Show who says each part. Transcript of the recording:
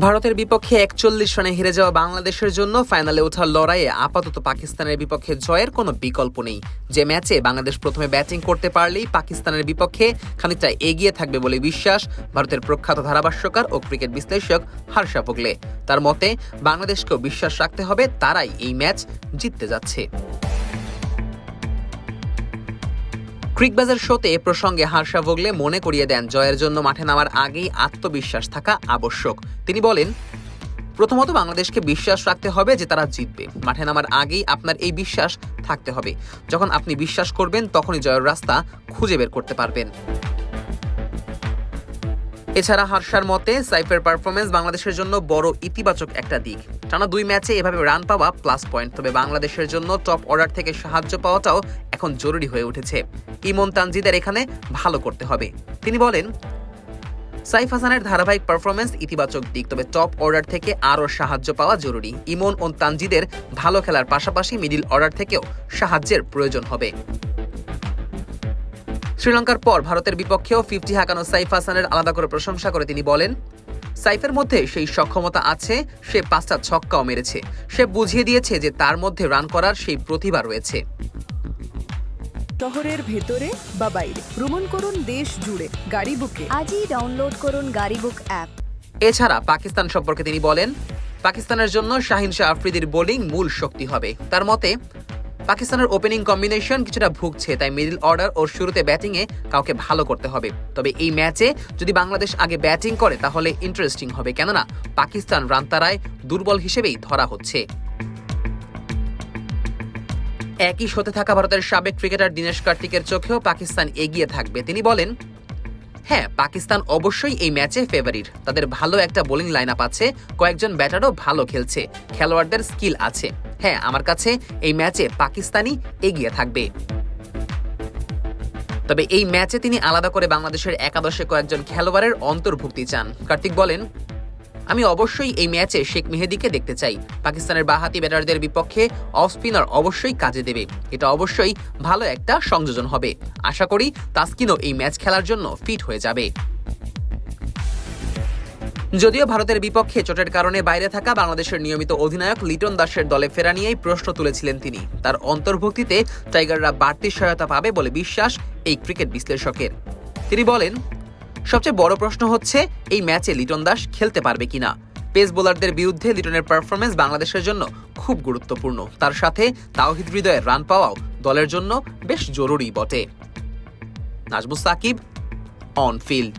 Speaker 1: ভারতের বিপক্ষে একচল্লিশ রানে হেরে যাওয়া বাংলাদেশের জন্য ফাইনালে ওঠার লড়াইয়ে আপাতত পাকিস্তানের বিপক্ষে জয়ের কোনো বিকল্প নেই। যে ম্যাচে বাংলাদেশ প্রথমে ব্যাটিং করতে পারলেই পাকিস্তানের বিপক্ষে খানিকটা এগিয়ে থাকবে বলে বিশ্বাস ভারতের প্রখ্যাত ধারাভাষ্যকার ও ক্রিকেট বিশ্লেষক হার্ষা ভোগলে। তার মতে, বাংলাদেশকেও বিশ্বাস রাখতে হবে, তারাই এই ম্যাচ জিততে যাচ্ছে। ক্রিকবাজার শোতে এ প্রসঙ্গে হার্ষা ভোগলে মনে করিয়ে দেন জয়ের জন্য মাঠে নামার আগেই আত্মবিশ্বাস থাকা আবশ্যক। তিনি বলেন, প্রথমত বাংলাদেশকে বিশ্বাস রাখতে হবে যে তারা জিতবে। মাঠে নামার আগেই আপনার এই বিশ্বাস থাকতে হবে। যখন আপনি বিশ্বাস করবেন, তখনই জয়ের রাস্তা খুঁজে বের করতে পারবেন। এছাড়া হার্ষার মতে, সাইফের পারফরমেন্স বাংলাদেশের জন্য বড় ইতিবাচক একটা দিক। টানা দুই ম্যাচে এভাবে রান পাওয়া প্লাস পয়েন্ট তবে বাংলাদেশের জন্য টপ অর্ডার থেকে সাহায্য পাওয়াটাও এখন জরুরি হয়ে উঠেছে। ইমন তানজিদের এখানে ভালো করতে হবে। তিনি বলেন, সাইফ হাসানের ধারাবাহিক পারফরমেন্স ইতিবাচক দিক, তবে টপ অর্ডার থেকে আরও সাহায্য পাওয়া জরুরি। ইমন ও তানজিদের ভালো খেলার পাশাপাশি মিডিল অর্ডার থেকেও সাহায্যের প্রয়োজন হবে। শ্রীলঙ্কার পর ভারতের বিপক্ষেও ফিফটি হাঁকানো সাইফ হাসানের আলাদা করে প্রশংসা করে তিনি বলেন সাইফের মধ্যে সেই সক্ষমতা আছে সে পাঁচটা ছক্কাও মেরেছে। সে বুঝিয়ে দিয়েছে যে তার মধ্যে রান করার সেই প্রতিভা রয়েছে।
Speaker 2: শহরের ভেতরে বা বাইরে? ভ্রমণ করুন দেশ জুড়ে গাড়ি বুকে।
Speaker 3: আজই ডাউনলোড করুন গাড়িবুক অ্যাপ
Speaker 1: এছাড়া পাকিস্তান সম্পর্কে তিনি বলেন পাকিস্তানের জন্য শাহিন শাহ আফ্রিদির বোলিং মূল শক্তি হবে। তার মতে পাকিস্তানের ওপেনিং কম্বিনেশন কিছুটা ভুগছে, তাই মিডল অর্ডার ও শুরুতে ব্যাটিংয়ে কাউকে ভালো করতে হবে। তবে এই ম্যাচে যদি বাংলাদেশ আগে ব্যাটিং করে, তাহলে ইন্টারেস্টিং হবে। কেননা, পাকিস্তান রান তারায় দুর্বল হিসেবেই ধরা হচ্ছে। একই শোতে থাকা ভারতের সাবেক ক্রিকেটার দীনেশ কার্তিকের চোখেও পাকিস্তান এগিয়ে থাকবে। তিনি বলেন হ্যাঁ পাকিস্তান অবশ্যই এই ম্যাচে ফেভারিট তাদের ভালো একটা বোলিং লাইন আপ আছে। কয়েকজন ব্যাটারও ভালো খেলছে। খেলোয়াড়দের স্কিল আছে। হ্যাঁ আমার কাছে এই ম্যাচে পাকিস্তানই এগিয়ে থাকবে। তবে এই ম্যাচে তিনি আলাদা করে বাংলাদেশের একাদশে কয়েকজন খেলোয়াড়ের অন্তর্ভুক্তি চান। কার্তিক বলেন, আমি অবশ্যই এই ম্যাচে শেখ মেহেদিকে দেখতে চাই। পাকিস্তানের বাহাতি ব্যাটারদের বিপক্ষে অফ স্পিনার অবশ্যই কাজে দেবে। এটা অবশ্যই ভালো একটা সংযোজন হবে। আশা করি তাস্কিনও এই ম্যাচ খেলার জন্য ফিট হয়ে যাবে। যদিও ভারতের বিপক্ষে চোটের কারণে বাইরে থাকা বাংলাদেশের নিয়মিত অধিনায়ক লিটন দাসের দলে ফেরা নিয়েই প্রশ্ন তুলেছিলেন তিনি। তার অন্তর্ভুক্তিতে টাইগাররা বাড়তি সহায়তা পাবে বলে বিশ্বাস এই ক্রিকেট বিশ্লেষকের। তিনি বলেন, সবচেয়ে বড় প্রশ্ন হচ্ছে, এই ম্যাচে লিটন দাস খেলতে পারবে কিনা? পেস বোলারদের বিরুদ্ধে লিটনের পারফরমেন্স বাংলাদেশের জন্য খুব গুরুত্বপূর্ণ। তার সাথে তাওহিদ হৃদয়ের রান পাওয়াও দলের জন্য বেশ জরুরি বটে। Najmus Sakib, on field.